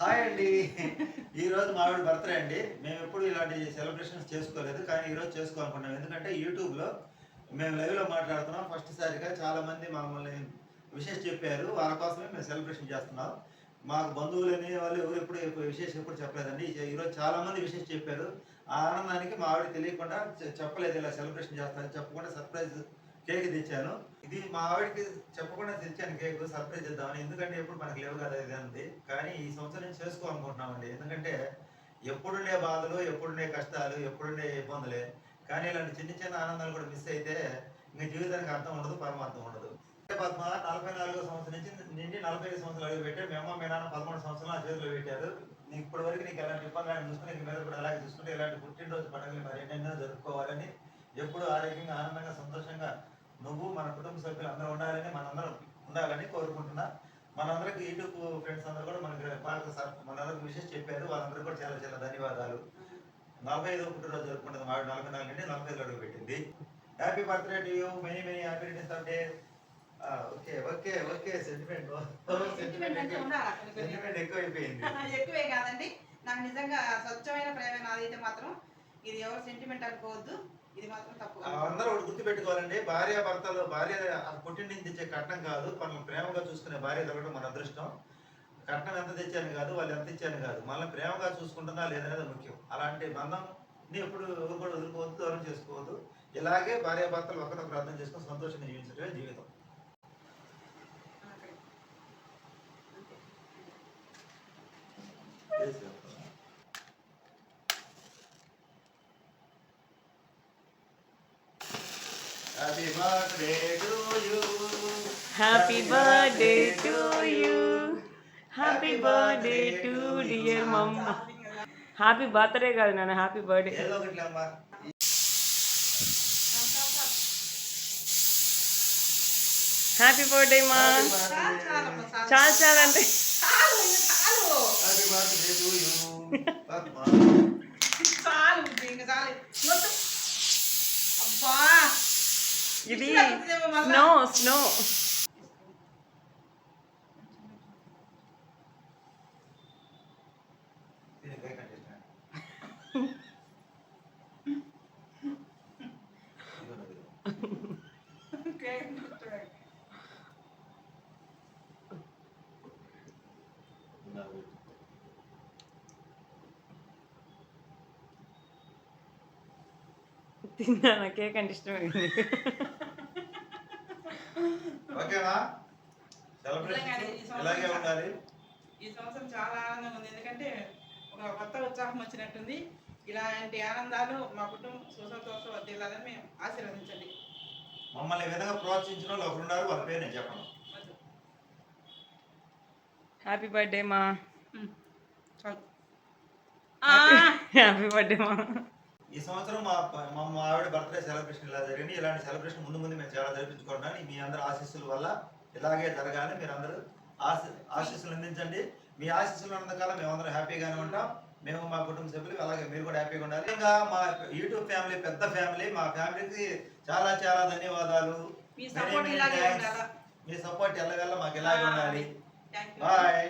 Hi అండి. ఈరోజు మావిడ బర్త్డే అండి. మేము ఎప్పుడు ఇలాంటి సెలబ్రేషన్స్ చేసుకోలేదు కానీ ఈరోజు చేసుకోవాలనుకున్నాం ఎందుకంటే యూట్యూబ్లో మేము లైవ్లో మాట్లాడుతున్నాం. ఫస్ట్ సారిగా చాలామంది మమ్మల్ని విషెస్ చెప్పారు. వాళ్ళ కోసమే మేము సెలబ్రేషన్ చేస్తున్నాం. మాకు బంధువులని వాళ్ళు ఎవరు ఎప్పుడు విశేషం ఎప్పుడు చెప్పలేదండి. ఈరోజు చాలామంది విశేషం చాలా మంది చెప్పారు. ఆ ఆనందానికి మా ఆవిడ తెలియకుండా చెప్పలేదు ఇలా సెలబ్రేషన్ చేస్తారని చెప్పకుండా సర్ప్రైజ్ కేక్ తెచ్చాను. ఇది మా ఆవిడకి చెప్పకుండా తెచ్చాను కేక్ సర్ప్రైజ్ చేద్దామని. ఎందుకంటే ఎప్పుడు మనకు లేవు కదా ఇది అంది కానీ ఈ సంవత్సరం నేను చేసుకోవాలనుకుంటున్నామండి. ఎందుకంటే ఎప్పుడుండే బాధలు ఎప్పుడుండే కష్టాలు ఎప్పుడుండే ఇబ్బందులే. కానీ ఇలాంటి చిన్న చిన్న ఆనందాలు కూడా మిస్ అయితే ఇంకా జీవితానికి అర్థం ఉండదు పరమార్థం ఉండదు. పద్మ నలభై నాలుగో సంవత్సరం నుంచి నిండి నలభై ఐదు సంవత్సరాలు అడుగు పెట్టారు. మీ మీ నాన్న పదమూడు సంవత్సరాలు ఆ చేతిలో పెట్టారు. నీకు ఇప్పటి వరకు నీకు ఎలాంటి ఇబ్బంది చూసుకుని మీద కూడా అలాగే చూసుకుంటే ఇలాంటి పుట్టినరోజు పండుగలు మరి ఎన్నెన్నో జరుపుకోవాలని ఎప్పుడు ఆరోగ్యంగా ఆనందంగా సంతోషంగా నువ్వు మన కుటుంబ సభ్యులు అందరూ ఉండాలని మనందరం ఉండాలని కోరుకుంటున్నా. మనందరికి యూట్యూబ్ ఫ్రెండ్స్ అందరూ కూడా మనకి బాగా సర్- మనందరికి విషయం చెప్పారు. వాళ్ళందరికీ కూడా చాలా చాలా ధన్యవాదాలు. నలభై ఐదు పుట్టినరోజు జరుపుకుంటుంది మాడు నలభై నాలుగు నుండి నలభై ఐదు అడుగు పెట్టింది. Happy birthday to you many many happy returns of day okay okay okay sentiment sentiment ఎక్కువ అయిపోయింది ఎక్కువే కాదండి. నాకు నిజంగా స్వచ్ఛమైన ప్రేమ నాదైతే మాత్రం ఇది ఎవరు సెంటిమెంట్ అనుకోవద్దు. అందరూ ఒకటి గుర్తుపెట్టుకోవాలండి. భార్య భర్తలు భార్య పుట్టింటి నుంచి తెచ్చే కట్నం కాదు. మనం ప్రేమగా చూసుకునే భార్య దొరకడం మన అదృష్టం. కట్నం ఎంత తెచ్చాను కాదు వాళ్ళు ఎంత ఇచ్చాను కాదు. మనల్ని ప్రేమగా చూసుకుంటుందా లేదనేది ముఖ్యం. అలాంటి బంధంని ఎప్పుడు ఎవరు కూడా వదులుకోవద్దు దూరం చేసుకోవద్దు. ఇలాగే భార్య భర్తలు ఒకరినొకరు అర్థం చేసుకొని సంతోషంగా జీవించడమే జీవితం. Happy birthday to you happy birthday to you happy birthday to dear mamma happy birthday కాదు నాన్న. హ్యాపీ బర్త్డే హ్యాపీ బర్త్డే మా చాలు చాలు. అంటే. చాలు. అబ్బా. ఇది ఇట్లా వద్దేమో మళ్ళా. స్నో స్నో దీనికి తిన్నా కేక్ అంటే ఇష్టమైంది ఓకేనా? సెలబ్రేషన్ సంవత్సరం ఇలాగే ఉండాలి. ఈ సంవత్సరం చాలా ఆనందంగా ఉంది. ఎందుకంటే ఒక కొత్త ఉత్సాహం వచ్చినట్టుంది. ఇలాంటి ఆనందాలు మా కుటుంబం సుసంతోషం వర్దిల్లాలని మేము ఆశీర్వదించండి. మమ్మల్ని విధంగా ప్రోత్సహించిన వాళ్ళు ఒకరు ఉన్నారు వాళ్ళ పేరు నేను చెప్పను. హ్యాపీ బర్త్డే మా చాలు. హ్యాపీ బర్త్డే మా ఈ సంవత్సరం మా మా ఆవిడ బర్త్డే సెలబ్రేషన్ ఇలా జరిగింది. ఇలాంటి సెలబ్రేషన్ ముందు ముందు మేము చాలా జరిపించుకుంటాను మీ అందరి ఆశీస్సుల వల్ల ఇలాగే జరగాలి మీరు అందరూ ఆశ ఆశీస్సులు అందించండి. మీ ఆశీస్సులు ఉన్నంతకాలం మేమందరం హ్యాపీగానే ఉంటాం. మేము మా కుటుంబ సభ్యులు అలాగే మీరు కూడా హ్యాపీగా ఉండాలి. ఇంకా మా యూట్యూబ్ ఫ్యామిలీ పెద్ద ఫ్యామిలీ మా ఫ్యామిలీకి చాలా చాలా ధన్యవాదాలు. మీ సపోర్ట్ ఎల్లవెల్ల మాకు ఇలాగే ఉండాలి. బాయ్.